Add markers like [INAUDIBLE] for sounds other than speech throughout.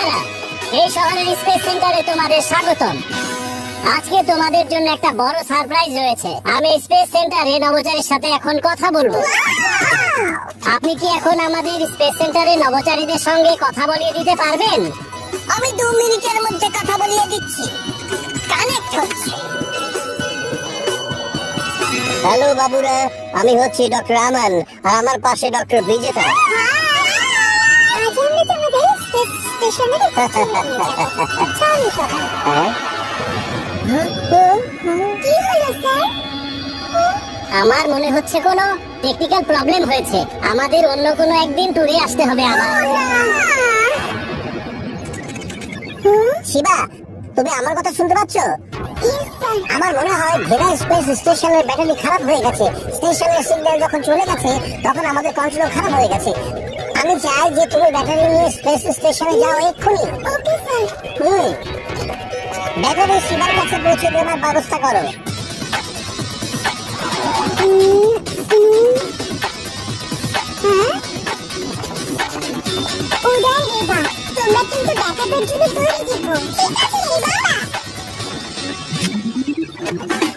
বাচ্চারা এই শহরের স্পেস সেন্টারে তোমাদের স্বাগতম। আজকে তোমাদের জন্য একটা বড় সারপ্রাইজ রয়েছে। আমি স্পেস সেন্টারে নবচারীর সাথে এখন কথা বলব। আপনি কি এখন আমাদের স্পেস সেন্টারে নবচারীদের সঙ্গে কথা বলিয়ে দিতে পারবেন? আমি দু মিনিটের মধ্যে কথা বলিয়ে দিচ্ছি। কানেক্ট হচ্ছে। হ্যালো বাবুরা। আমি হচ্ছি ডক্টর আমান আর আমার পাশে ডক্টর বিজেতা। স্টেশনের চলো আমার মনে হচ্ছে কোনো টেকনিক্যাল প্রবলেম হয়েছে। আমাদের অন্য কোনো একদিন ট্যুরে আসতে হবে আবার। শিবা, তুমি আমার কথা শুনতে পাচ্ছ? আমার মনে হয় ভেরা স্পেস স্টেশনের ব্যাটারি খারাপ হয়ে গেছে। স্টেশনের সিগন্যাল যখন চলে গেছে, তখন আমাদের কন্ট্রোল খারাপ হয়ে গেছে। আমি চাই যে তুমি ব্যাটারি নিয়ে স্পেস স্টেশনে যাও এক্ষুনি। ওকে স্যার হুম। ব্যাটারি শিবার কাছে পৌঁছে দেওয়ার ব্যবস্থা করো। উদয় রেবা তোমরা কিন্তু ব্যাকআপের জন্য তৈরি থেকো ঠিক আছে রেবা রেডি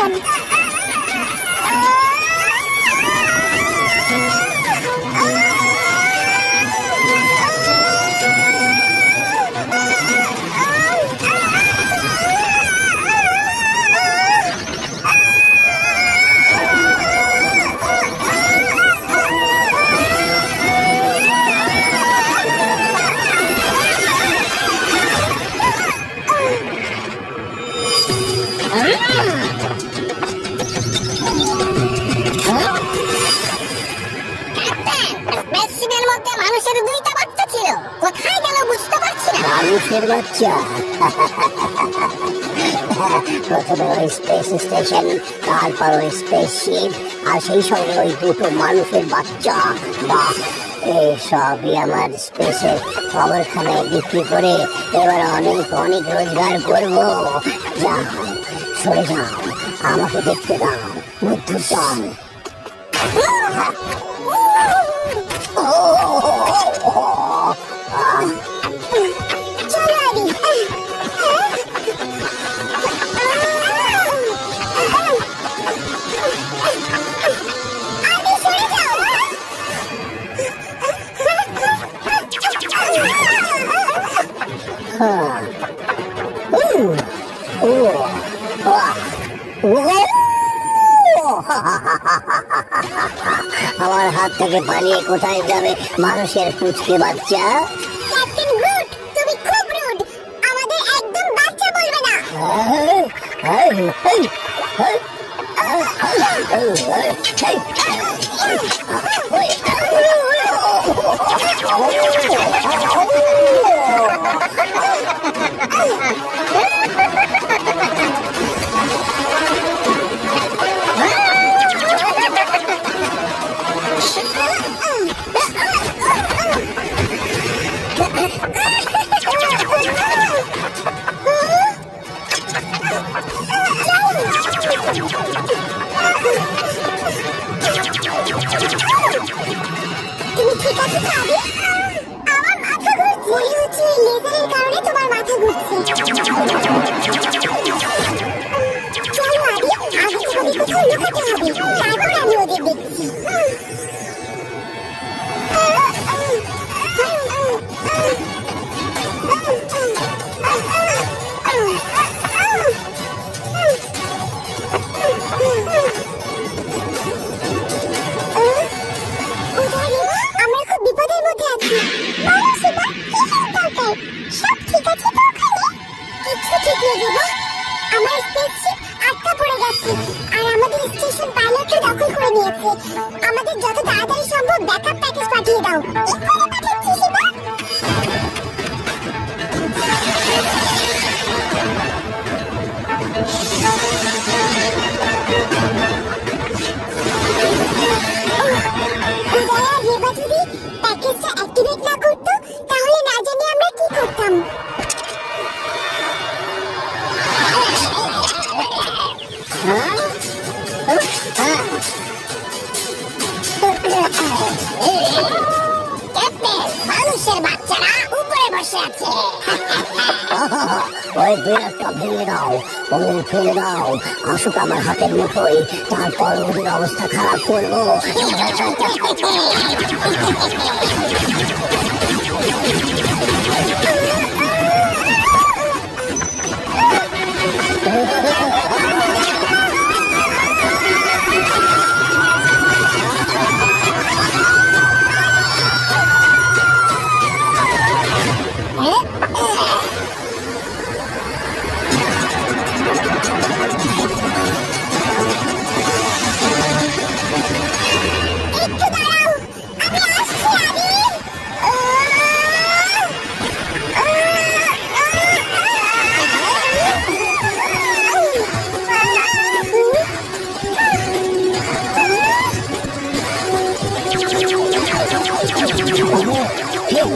স্পেস মধ্যে মানুষের দুইটা বাচ্চা ছিল। কোথায় গেল বুঝতে পারছি না। মানুষের বাচ্চা। প্রথমে ওই স্পেস স্টেশন তারপর ওই স্পেস শিপ আর সেই সঙ্গে ওই দুটো মানুষের বাচ্চা। বাহ সবই আমার স্পেসের খবরখানায় বিক্রি করে এবার অনেক অনেক রোজগার করব। যাও, সরে যাও, আমাকে দেখতে দাও, বুদ্ধ চান চলো [LAUGHS] [LAUGHS] আমার হাত থেকে পালিয়ে কোথায় যাবে মানুষের পুচকে বাচ্চা? ক্যাপ্টেন গ্রুট তুমি খুব রুড আমাদের একদম বাচ্চা বলবে না। তুমি [LAUGHS] [LAUGHS] করে নিয়েছে। আমাদের যত তাড়াতাড়ি সম্ভব ব্যাকআপ প্যাকেজ পাঠিয়ে দাও। এক্ষুনি পাঠাচ্ছি বসে আছে। [LAUGHS] ওই বিরাটটা ভেঙে দাও ওদের ফেলে দাও আসুক আমার হাতের মুঠোই তারপর ওদের অবস্থা খারাপ করব। [LAUGHS]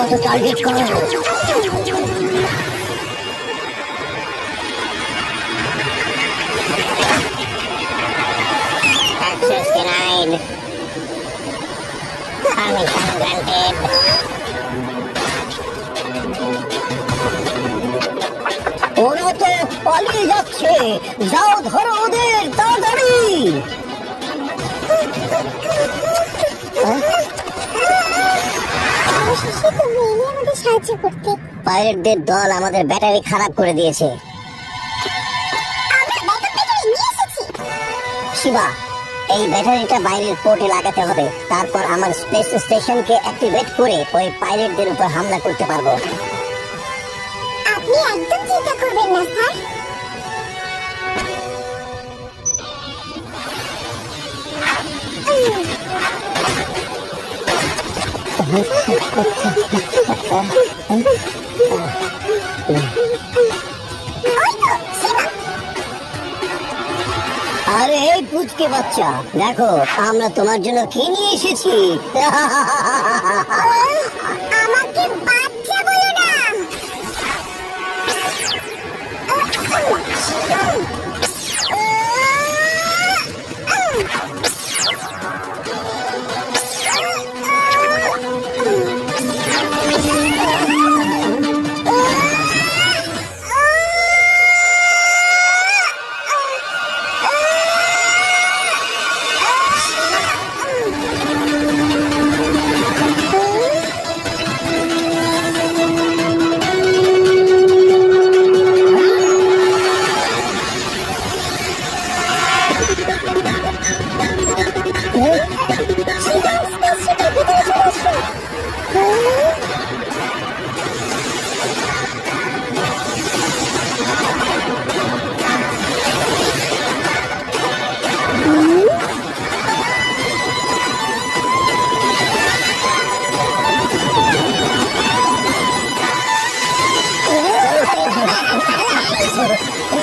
ঠিক মতো টার্গেট করো granted. ওরা তো পালিয়ে যাচ্ছে। যাও ধরো ওদের তাড়াতাড়ি। অবশেষে তুমি এলে আমাদের সাহায্য করতে পাইরেটদের দল আমাদের ব্যাটারি খারাপ করে দিয়েছে। আমরা ব্যাকআপ ব্যাটারি নিয়ে এসেছি। শিবা এই ব্যাটারিটা বাইরের পোর্টে লাগাতে হবে। তারপর আমার স্পেস স্টেশনকে অ্যাক্টিভেট করে ওই পাইরেটদের উপর হামলা করতে পারব। আপনি একদম চিন্তা করবেন না স্যার। আরে এই পুচকে বাচ্চা দেখো আমরা তোমার জন্য কি নিয়ে এসেছি? Oh, my God.